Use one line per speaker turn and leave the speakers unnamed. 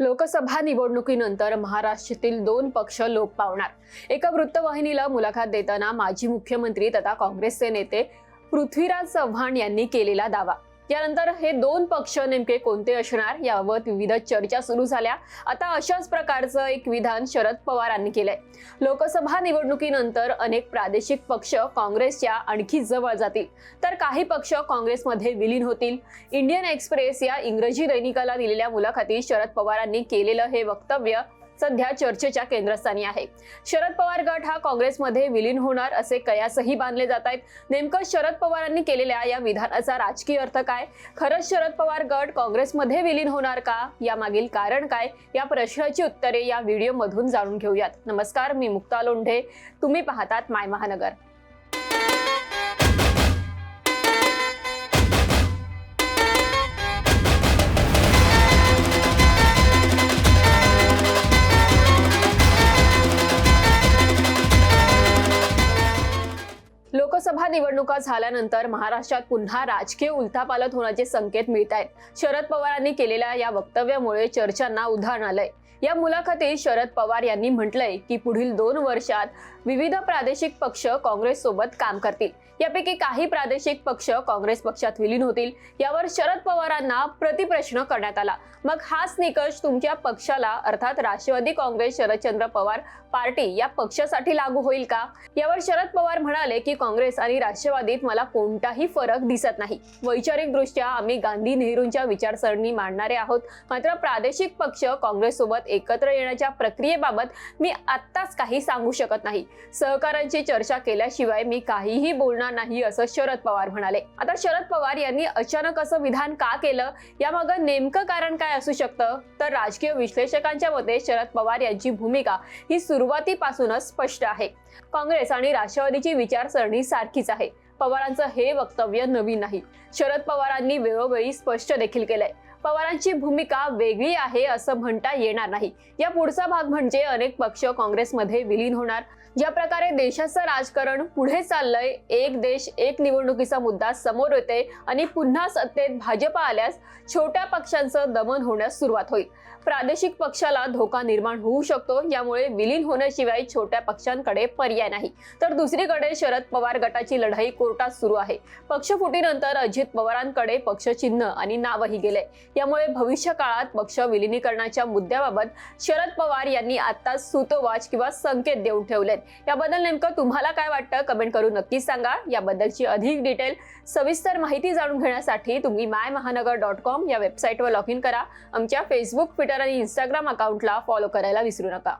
लोकसभा निवडणुकीनंतर महाराष्ट्रातील दोन पक्ष लोप पावणार. एका वृत्तवाहिनीला मुलाखत देताना माजी मुख्यमंत्री तथा काँग्रेसचे नेते पृथ्वीराज चव्हाण यांनी केलेला दावा. यानंतर हे दोन पक्ष नेमके कोणते असणार याबाबत विविध चर्चा सुरू झाल्या. आता अशाच प्रकारचं एक विधान शरद पवारांनी केलंय. लोकसभा निवडणुकीनंतर अनेक प्रादेशिक पक्ष काँग्रेसच्या आणखी जवळ जातील. तर काही पक्ष काँग्रेसमध्ये विलीन होतील. इंडियन एक्सप्रेस या इंग्रजी दैनिकाला दिलेल्या मुलाखतीत शरद पवारांनी केलेलं हे वक्तव्य सध्या चर्चेच्या केंद्रस्थानी आहे. शरद पवार गट हा काँग्रेसमध्ये विलीन होणार असे कयासही बांधले जात आहेत. नेमकं शरद पवारांनी केलेल्या या विधानाचा राजकीय अर्थ काय? खरंच शरद पवार गट काँग्रेसमध्ये विलीन होणार का? यामागील कारण काय? या प्रश्नाची उत्तरे या व्हिडिओमधून जाणून घेऊयात. नमस्कार मी मुक्ता लोंढे. तुम्ही पाहतात माय महानगर. लोकसभा निवडणुका झाल्यानंतर महाराष्ट्रात पुन्हा राजकीय उलथापालत होण्याचे संकेत मिळत आहेत. शरद पवारांनी केलेल्या या वक्तव्यामुळे चर्चांना उधाण आलंय. या मुलाखतीत शरद पवार यांनी म्हटलंय की पुढील दोन वर्षात विविध प्रादेशिक पक्ष काँग्रेस सोबत काम करतील. यापैकी काही प्रादेशिक पक्ष काँग्रेस पक्षात विलीन होतील. यावर शरद पवारांना प्रतिप्रश्न करण्यात आला. मग हाच निकष तुमच्या पक्षाला अर्थात राष्ट्रवादी काँग्रेस शरदचंद्र पवार पार्टी या पक्षासाठी लागू होईल का? यावर शरद पवार म्हणाले की काँग्रेस काँग्रेस आणि राष्ट्रवादीत मला कोणताही फरक दिसत नाही. वैचारिकदृष्ट्या आम्ही गांधी नेहरूंच्या विचारसरणी मांडणारे आहोत. मात्र प्रादेशिक पक्ष काँग्रेससोबत एकत्र येण्याच्या प्रक्रियेबाबत मी आत्ताच काही सांगू शकत नाही. सहकारांची चर्चा केल्याशिवाय मी काहीही बोलणार नाही असं शरद पवार म्हणाले. आता शरद पवार यांनी अचानक असं विधान का केलं? यामागं नेमकं कारण काय असू शकतं? तर राजकीय विश्लेषकांच्या मते शरद पवार यांची भूमिका ही सुरुवातीपासूनच स्पष्ट आहे. काँग्रेस आणि राष्ट्रवादीची विचारसरणी सारखीच आहे. पवारांचं हे वक्तव्य नवीन नाही. शरद पवारांनी वेळोवेळी स्पष्ट देखील केलंय. पवारांची भूमिका वेगळी आहे असं म्हणता येणार नाही. या पुढचा भाग म्हणजे अनेक पक्ष काँग्रेसमध्ये विलीन होणार. ज्या प्रकारे देशाचं राजकारण पुढे चाललंय एक देश एक निवडणुकीचा मुद्दा समोर येते आणि पुन्हा सत्तेत भाजपा आल्यास छोट्या पक्षांचं दमन होण्यास सुरुवात होईल. प्रादेशिक पक्षाला धोका निर्माण होऊ शकतो यामुळे विलीन होण्याशिवाय छोट्या पक्षांकडे पर्याय नाही. तर दुसरीकडे शरद पवार गटाची लढाई कोर्टात सुरू आहे. पक्षफुटीनंतर अजित पवारांकडे पक्षचिन्ह आणि नावही गेले. यामुळे भविष्य काळात पक्ष विलिनीकरणाच्या मुद्द्याबाबत शरद पवार यांनी आता सुतोवाच किंवा संकेत देऊन ठेवलेत. याबद्दल नेमकं तुम्हाला काय वाटतं? कमेंट करून नक्कीच सांगा. याबद्दलची अधिक डिटेल सविस्तर माहिती जाणून घेण्यासाठी तुम्ही माय महानगर डॉट कॉम या वेबसाईटवर लॉग इन करा. आमच्या फेसबुक ट्विटर आणि इंस्टाग्राम अकाउंटला फॉलो करायला विसरू नका.